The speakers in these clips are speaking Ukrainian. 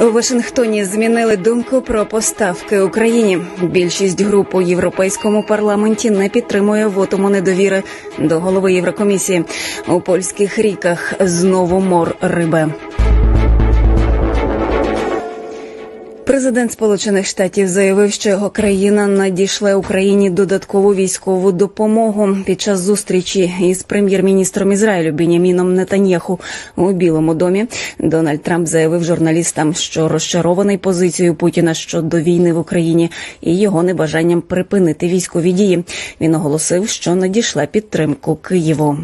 У Вашингтоні змінили думку про поставки Україні. Більшість груп у європейському парламенті не підтримує вотуму недовіри до голови Єврокомісії. У польських ріках знову мор риби. Президент Сполучених Штатів заявив, що його країна надійшла Україні додаткову військову допомогу під час зустрічі із прем'єр-міністром Ізраїлю Беняміном Нетаньяху у Білому домі. Дональд Трамп заявив журналістам, що розчарований позицією Путіна щодо війни в Україні і його небажанням припинити військові дії. Він оголосив, що надійшла підтримку Києву.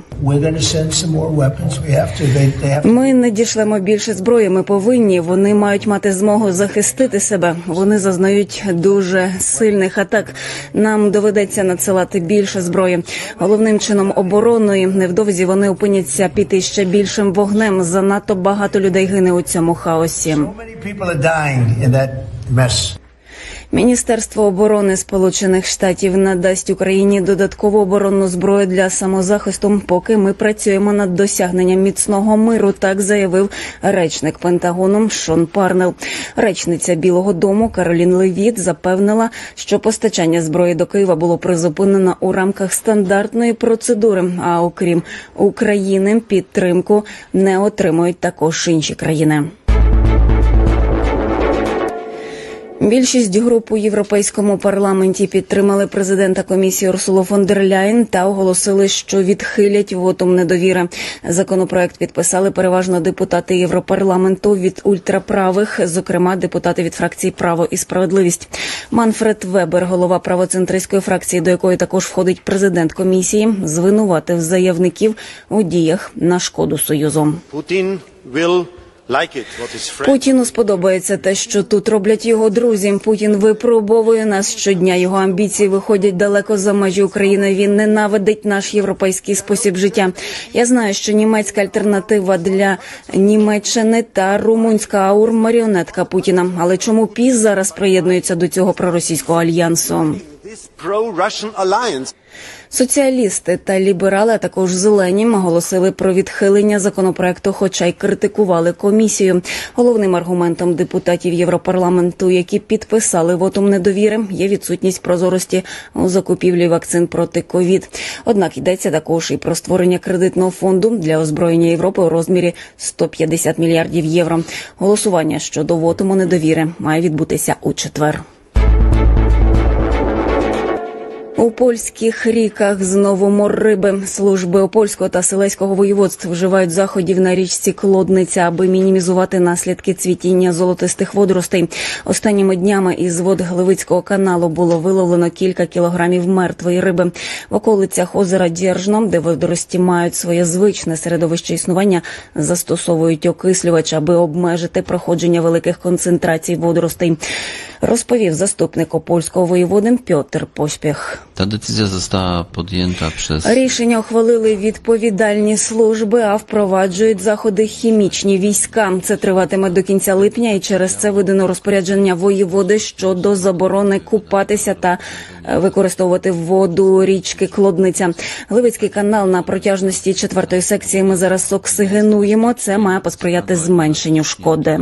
Ми надішлемо більше зброї. Ми повинні. Вони мають мати змогу захистити себе. Вони зазнають дуже сильних атак. Нам доведеться надсилати більше зброї. Головним чином оборонної невдовзі вони опиняться під ще більшим вогнем. Занадто багато людей гине у цьому хаосі. Міністерство оборони Сполучених Штатів надасть Україні додаткову оборонну зброю для самозахисту, поки ми працюємо над досягненням міцного миру. Так заявив речник Пентагону Шон Парнел. Речниця Білого Дому Каролін Левіт запевнила, що постачання зброї до Києва було призупинено у рамках стандартної процедури. А окрім України, підтримку не отримують також інші країни. Більшість груп у європейському парламенті підтримали президента комісії Урсулу фон дер Ляйн та оголосили, що відхилять вотум недовіри. Законопроект підписали переважно депутати Європарламенту від ультраправих, зокрема депутати від фракції Право і справедливість. Манфред Вебер, голова правоцентристської фракції, до якої також входить президент комісії, звинуватив заявників у діях на шкоду союзу. Putin will Путіну сподобається те, що тут роблять його друзі. Путін випробовує нас щодня. Його амбіції виходять далеко за межі України. Він ненавидить наш європейський спосіб життя. Я знаю, що німецька альтернатива для Німеччини та румунська аур маріонетка Путіна. Але чому піс зараз приєднується до цього проросійського альянсу? Соціалісти та ліберали, а також зелені, оголосили про відхилення законопроекту, хоча й критикували комісію. Головним аргументом депутатів Європарламенту, які підписали вотум недовіри, є відсутність прозорості у закупівлі вакцин проти ковід. Однак йдеться також і про створення кредитного фонду для озброєння Європи у розмірі 150 мільярдів євро. Голосування щодо вотуму недовіри має відбутися у четвер. У польських ріках знову мор риби. Служби Опольського та Селеського воєводств вживають заходів на річці Клодниця, аби мінімізувати наслідки цвітіння золотистих водоростей. Останніми днями із вод Гливицького каналу було виловлено кілька кілограмів мертвої риби. В околицях озера Дєржно, де водорості мають своє звичне середовище існування, застосовують окислювач, аби обмежити проходження великих концентрацій водоростей. Розповів заступник опольського воєводи Пьотр Поспіх. Ta decyzja została podjęta przez Рішення ухвалили відповідальні служби, а впроваджують заходи хімічні війська. Це триватиме до кінця липня, і через це видано розпорядження воєводи щодо заборони купатися та е, використовувати воду річки Клодниця. Гливицький канал на протяжності четвертої секції. Ми зараз оксигенуємо. Це має посприяти зменшенню шкоди.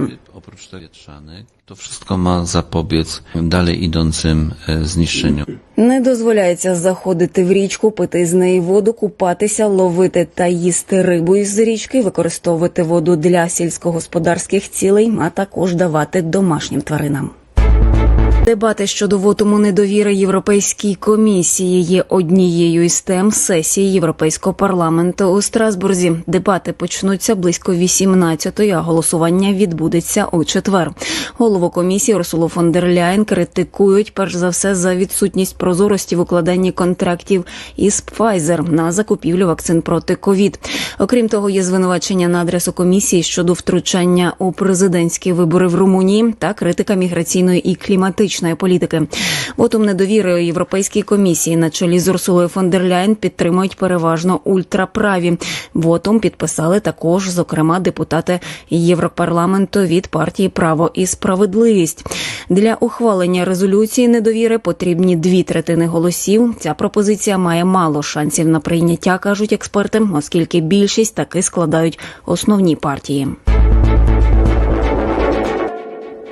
To wszystko ma zapobiec dalej idącym e, zniszczeniu. Не дозволяється заходити в річку, пити з неї воду, купатися, ловити та їсти рибу із річки, використовувати воду для сільськогосподарських цілей, а також давати домашнім тваринам. Дебати щодо вотуму недовіри Європейській комісії є однією із тем сесії Європейського парламенту у Страсбурзі. Дебати почнуться близько 18-ї, а голосування відбудеться у четвер. Голову комісії Урсулу фон дер Ляйн критикують перш за все за відсутність прозорості в укладанні контрактів із Pfizer на закупівлю вакцин проти ковід. Окрім того, є звинувачення на адресу комісії щодо втручання у президентські вибори в Румунії та критика міграційної і кліматичної політики. Вотум недовіри Європейській комісії на чолі з Урсулою фон дер Ляйн підтримують переважно ультраправі. Вотум підписали також, зокрема, депутати Європарламенту від партії Право і справедливість. Для ухвалення резолюції недовіри потрібні дві третини голосів. Ця пропозиція має мало шансів на прийняття, кажуть експерти, оскільки більшість таки складають основні партії.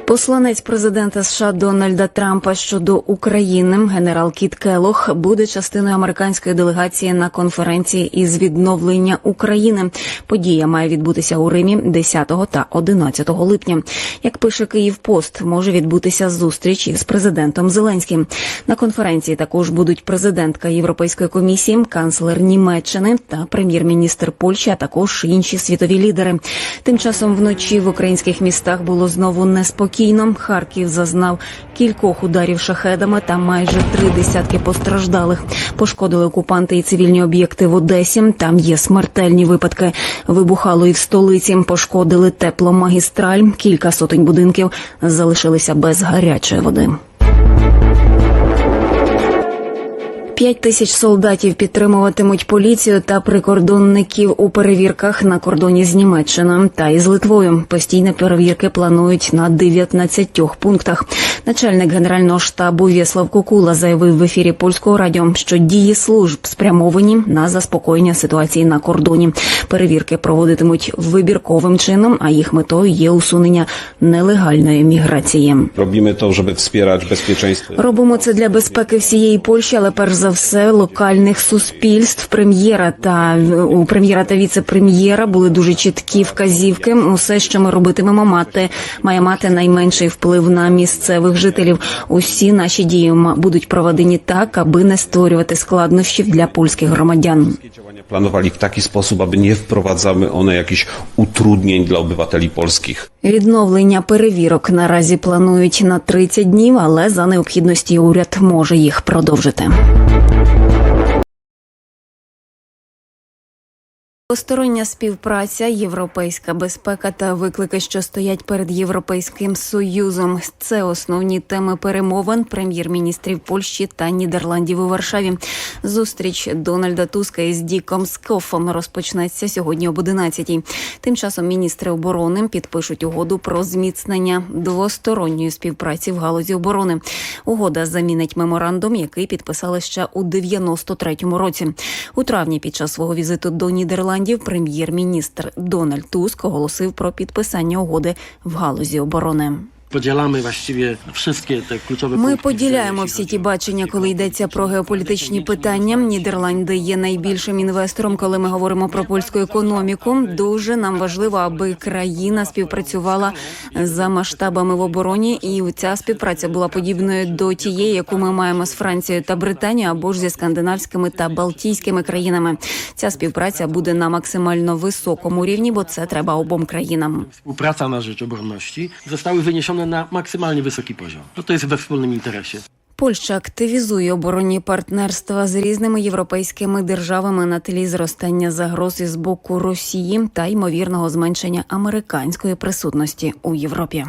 Посланець президента США Дональда Трампа щодо України генерал Кіт Келох буде частиною американської делегації на конференції із відновлення України. Подія має відбутися у Римі 10 та 11 липня. Як пише Київ Пост, може відбутися зустріч із президентом Зеленським. На конференції також будуть президентка Європейської комісії, канцлер Німеччини та прем'єр-міністр Польщі, а також інші світові лідери. Тим часом вночі в українських містах було знову неспокійно. Харків зазнав кількох ударів шахедами та майже три десятки постраждалих. Пошкодили окупанти і цивільні об'єкти в Одесі. Там є смертельні випадки. Вибухало і в столиці. Пошкодили тепломагістраль. Кілька сотень будинків залишилися без гарячої води. П'ять тисяч солдатів підтримуватимуть поліцію та прикордонників у перевірках на кордоні з Німеччиною та із Литвою. Постійні перевірки планують на 19 пунктах. Начальник генерального штабу Вєслав Кукула заявив в ефірі польського радіо, що дії служб спрямовані на заспокоєння ситуації на кордоні. Перевірки проводитимуть вибірковим чином, а їх метою є усунення нелегальної міграції. To, żeby wspierać bezpieczeństwo. Робимо це для безпеки всієї Польщі, але перш за все локальних суспільств. Прем'єра та у прем'єра та віце-прем'єра були дуже чіткі вказівки. Усе, що ми робитимемо, мати має мати найменший вплив на місцевих жителів. Усі наші дії будуть проведені так, аби не створювати складнощів для польських громадян. Planowali w taki sposób, aby nie wprowadzały one jakichś utrudnień dla obywateli polskich. Відновлення перевірок наразі планують на 30 днів, але за необхідності уряд може їх продовжити. Двостороння співпраця, європейська безпека та виклики, що стоять перед європейським союзом. Це основні теми перемовин прем'єр-міністрів Польщі та Нідерландів у Варшаві. Зустріч Дональда Туска із Діком Скофом розпочнеться сьогодні об 11-й. Тим часом міністри оборони підпишуть угоду про зміцнення двосторонньої співпраці в галузі оборони. Угода замінить меморандум, який підписали ще у 93-му році. У травні під час свого візиту до Нідерландів прем'єр-міністр Дональд Туск оголосив про підписання угоди в галузі оборони. Podzielamy właściwie wszystkie te kluczowe Ми поділяємо всі ті бачення, коли йдеться про геополітичні питання. Нідерланди є найбільшим інвестором, коли ми говоримо про польську економіку. Дуже нам важливо, аби країна співпрацювала за масштабами в обороні, і ця співпраця була подібною до тієї, яку ми маємо з Францією та Британією або ж зі скандинавськими та балтійськими країнами. Ця співпраця буде на максимально високому рівні, бо це треба обом країнам. Współpraca na rzecz obronności zostały wyniesione na maksymalnie wysoki poziom. No to jest we wspólnym interesie. Польща активізує оборонні партнерства з різними європейськими державами на тлі зростання загроз із боку Росії та ймовірного зменшення американської присутності у Європі.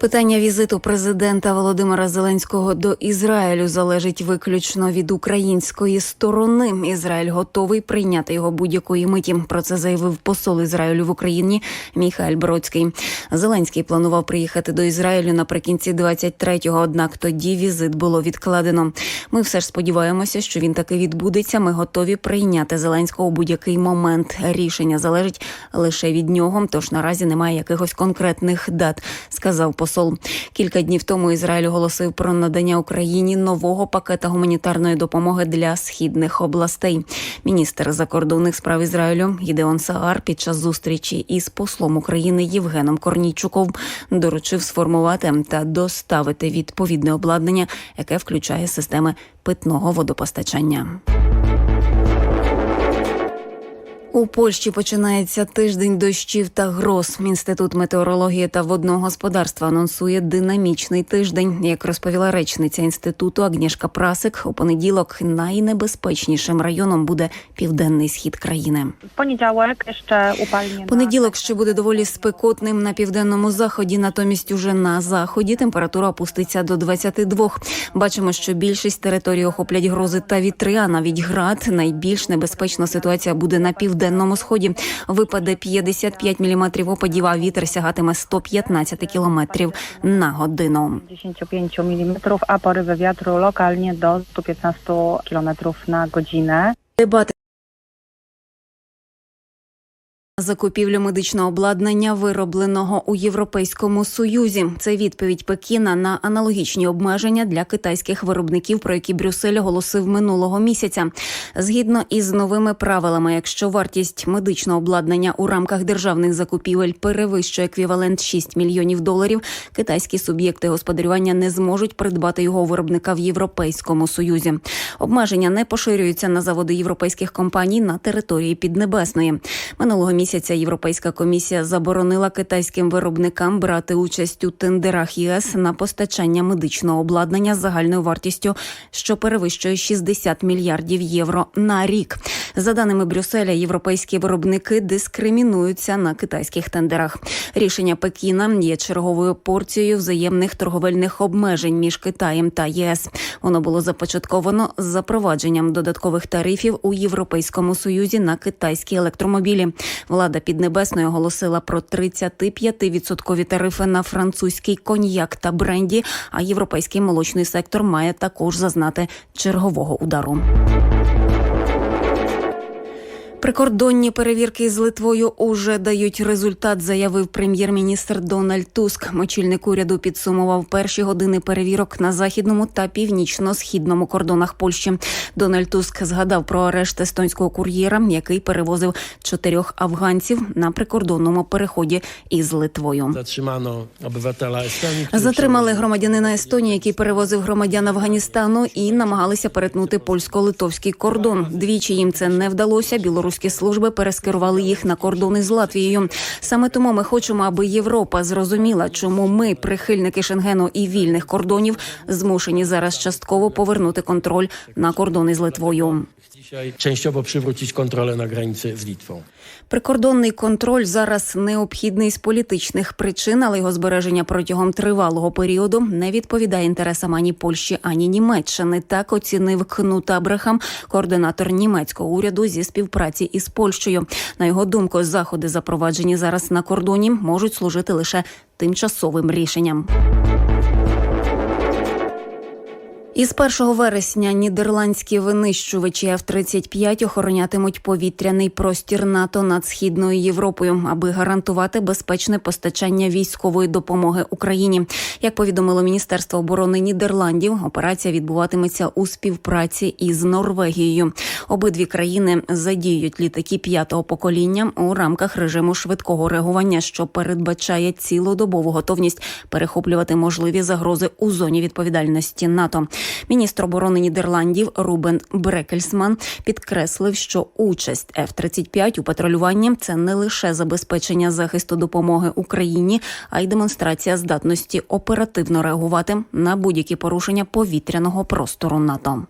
Питання візиту президента Володимира Зеленського до Ізраїлю залежить виключно від української сторони. Израїль готовий прийняти його будь-якої миті. Про це заявив посол Ізраїлю в Україні Міхаель Бродський. Зеленський планував приїхати до Ізраїлю наприкінці 23-го, однак тоді візит було відкладено. Ми все ж сподіваємося, що він таки відбудеться. Ми готові прийняти Зеленського у будь-який момент. Рішення залежить лише від нього. Тож наразі немає якихось конкретних дат, сказав посол. Кілька днів тому Ізраїль оголосив про надання Україні нового пакета гуманітарної допомоги для східних областей. Міністр закордонних справ Ізраїлю Гідеон Саар під час зустрічі із послом України Євгеном Корнійчуком доручив сформувати та доставити відповідне обладнання, яке включає системи питного водопостачання. У Польщі починається тиждень дощів та гроз. Інститут метеорології та водного господарства анонсує динамічний тиждень. Як розповіла речниця інституту Агнішка Прасик, у понеділок найнебезпечнішим районом буде південний схід країни. Jeszcze upalnie. na- Понеділок ще буде доволі спекотним на південному заході. Натомість уже на заході температура опуститься до 22. Бачимо, що більшість території охоплять грози та вітри, а навіть град. Найбільш небезпечна ситуація буде на південному сході. Випаде 55 мм опадів, а вітер сягатиме 115 км на годину. 10-5 mm, a porywy wiatru lokalnie do 115 км на годину. Дебати Закупівлю медичного обладнання, виробленого у Європейському Союзі. Це відповідь Пекіна на аналогічні обмеження для китайських виробників, про які Брюссель оголосив минулого місяця. Згідно із новими правилами, якщо вартість медичного обладнання у рамках державних закупівель перевищує еквівалент 6 мільйонів доларів, китайські суб'єкти господарювання не зможуть придбати його виробника в Європейському Союзі. Обмеження не поширюються на заводи європейських компаній на території Піднебесної. Минулого місяця Європейська комісія заборонила китайським виробникам брати участь у тендерах ЄС на постачання медичного обладнання з загальною вартістю, що перевищує 60 мільярдів євро на рік. За даними Брюсселя, європейські виробники дискримінуються на китайських тендерах. Рішення Пекіна є черговою порцією взаємних торговельних обмежень між Китаєм та ЄС. Воно було започатковано з запровадженням додаткових тарифів у Європейському Союзі на китайські електромобілі. Влада Піднебесної оголосила про 35% тарифи на французький коньяк та бренді. А європейський молочний сектор має також зазнати чергового удару. Прикордонні перевірки з Литвою уже дають результат, заявив прем'єр-міністр Дональд Туск. Очільник уряду підсумував перші години перевірок на західному та північно-східному кордонах Польщі. Дональд Туск згадав про арешт естонського кур'єра, який перевозив чотирьох афганців на прикордонному переході із Литвою. Obywatela Estonii. który Затримали громадянина Естонії, який перевозив громадян Афганістану і намагалися перетнути польсько-литовський кордон. Двічі їм це не вдалося. Білоруські служби перескерували їх на кордони з Латвією. Саме тому ми хочемо, аби Європа зрозуміла, чому ми, прихильники Шенгену і вільних кордонів, змушені зараз частково повернути контроль на кордони з Литвою. Dzisiaj częściowo przywrócić kontrolę na granicy z Litwą. Прикордонний контроль зараз необхідний з політичних причин, але його збереження протягом тривалого періоду не відповідає інтересам ані Польщі, ані Німеччини. Так оцінив Кнут Абрахам, координатор німецького уряду зі співпраці із Польщею. На його думку, заходи, запроваджені зараз на кордоні, можуть служити лише тимчасовим рішенням. Із 1 вересня нідерландські винищувачі F-35 охоронятимуть повітряний простір НАТО над східною Європою, аби гарантувати безпечне постачання військової допомоги Україні. Як повідомило Міністерство оборони Нідерландів, операція відбуватиметься у співпраці із Норвегією. Обидві країни задіють літаки п'ятого покоління у рамках режиму швидкого реагування, що передбачає цілодобову готовність перехоплювати можливі загрози у зоні відповідальності НАТО. Міністр оборони Нідерландів Рубен Брекельсман підкреслив, що участь F-35 у патрулюванні це не лише забезпечення захисту допомоги Україні, а й демонстрація здатності оперативно реагувати на будь-які порушення повітряного простору НАТО.